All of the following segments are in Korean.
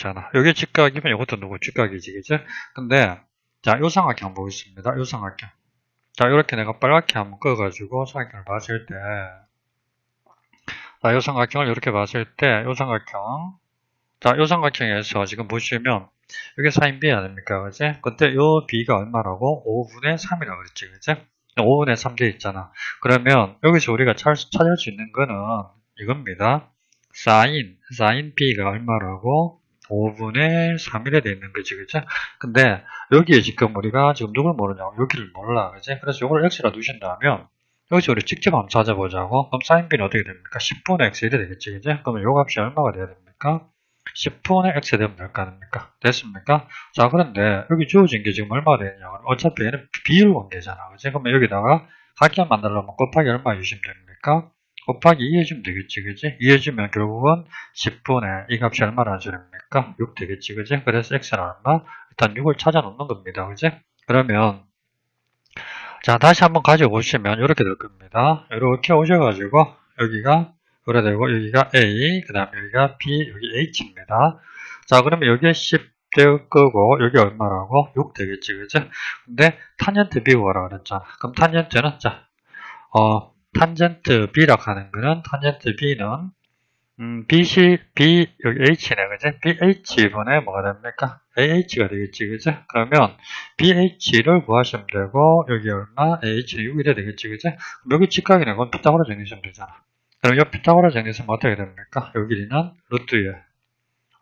있잖아. 여기 직각이면 이것도 누구 직각이지, 그지? 근데, 자, 요 삼각형 보겠습니다. 요 삼각형. 자, 이렇게 내가 빨갛게 한번 꺼가지고 삼각형을 봤을 때, 자, 요 삼각형을 이렇게 봤을 때, 요 삼각형. 자, 요 삼각형에서 지금 보시면, 이게 4인 B 아닙니까? 그지? 근데 요 B가 얼마라고? 5분의 3이라고 그랬지, 그지? 5분의 3 돼 있잖아. 그러면 여기서 우리가 찾, 찾을 수 있는 거는 이겁니다. 사인, 사인 B가 얼마라고? 5분의 3이래 돼 있는 거지, 그죠? 근데 여기에 지금 우리가 지금 누굴 모르냐고 여기를 몰라, 그지? 그래서 이걸 x라 두신다면 여기서 우리 직접 한번 찾아보자고. 그럼 사인 B는 어떻게 됩니까? 10분의 x 이래 되겠지, 그죠? 그러면 요 값이 얼마가 돼야 됩니까? 10분의 x 되면 몇가 됩니까? 됐습니까? 자, 그런데 여기 주어진 게 지금 얼마가 되느냐? 어차피 얘는 비율 관계잖아. 그지? 그러면 여기다가 각량 만들려면 곱하기 얼마 주시면 됩니까? 곱하기 2 해주면 되겠지, 그지? 2 해주면 결국은 10분의 이 값이 얼마나 주됩니까? 6 되겠지, 그지? 그래서 x는 얼마? 일단 6을 찾아 놓는 겁니다, 그지? 그러면 자, 다시 한번 가져오시면 이렇게 될 겁니다. 이렇게 오셔가지고 여기가 그래 되고 여기가 A, 그 다음 여기가 B, 여기 H입니다. 자, 그러면 여기에 10 될 거고 여기 얼마라고? 6 되겠지, 그죠? 근데 탄젠트 뭐라 그랬잖아. 그럼 탄젠트는 자, 어, 탄젠트 B라고 하는 거는 탄젠트 B는 음, BC, B, 여기 H네, 그죠? BH분의 뭐가 됩니까? AH가 되겠지, 그죠? 그러면 BH를 구하시면 되고, 여기 얼마? AH는 6이래 되겠지, 그죠? 여기 직각이네. 그건 피타고라 정리하시면 되잖아. 그럼 이 피타고라 정리하면 어떻게 됩니까? 여기 길이는 루트에,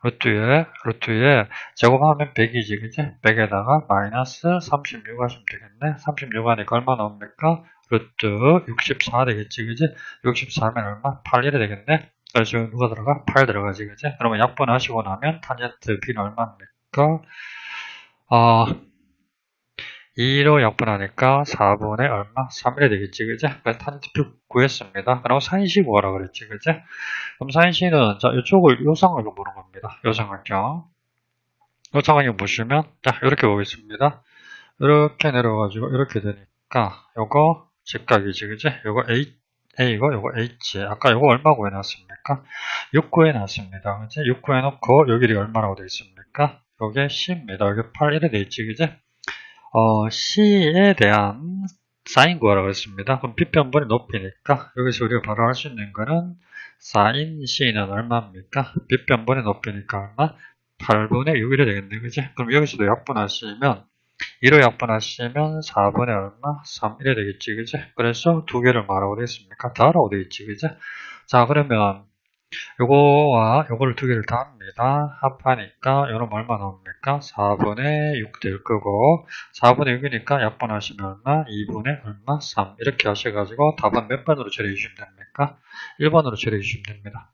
루트에, 루트에 제곱하면 100이지, 그지? 100에다가 마이너스 36 하시면 되겠네. 36 하니까 얼마 나옵니까? 루트 64 되겠지, 그지? 64면 얼마? 8이래 되겠네. 그래서 누가 들어가? 8 들어가지, 그지? 그러면 약분 하시고 나면 탄젠트 B는 얼마입니까? 어, 2로 약분하니까 4분의 얼마? 3이래 되겠지, 그지? 그래서 탄젠트 B 구했습니다. 그럼 사인시 구하라 그랬지, 그지? 그럼 사인시는, 자, 이쪽을, 요 상황을 보는 겁니다. 요 상황경. 요 상황을 보시면, 자, 이렇게 보겠습니다. 이렇게 내려가지고, 이렇게 되니까, 요거 직각이지, 그지? 요거 A, A고, 요거 H. 아까 요거 얼마 구해놨습니까? 6 구해놨습니다. 그지? 6 구해놓고, 여기 얼마라고 되어 있습니까? 요게 C입니다. 여기 8, 이래 되어 있지, 그지? 어, C에 대한 사인 구하라고 했습니다. 그럼 B편분의 높이니까, 여기서 우리가 바로 할 수 있는 거는, 사인 C는 얼마입니까? B편분의 높이니까 얼마? 8분의 6이래 되겠네, 그지? 그럼 여기서도 약분하시면, 2로 약분하시면 4분의 얼마? 3, 이래 되겠지, 그지? 그래서 두 개를 말하고 되겠습니까? 다라고 되겠지, 그지? 자, 그러면, 요거와 요거를 두 개를 다 합니다. 합하니까, 요놈 얼마 나옵니까? 4분의 6 될 거고, 4분의 6이니까 약분하시면 얼마? 2분의 얼마? 3. 이렇게 하셔가지고 답은 몇 번으로 처리해 주시면 됩니까? 1번으로 처리해 주시면 됩니다.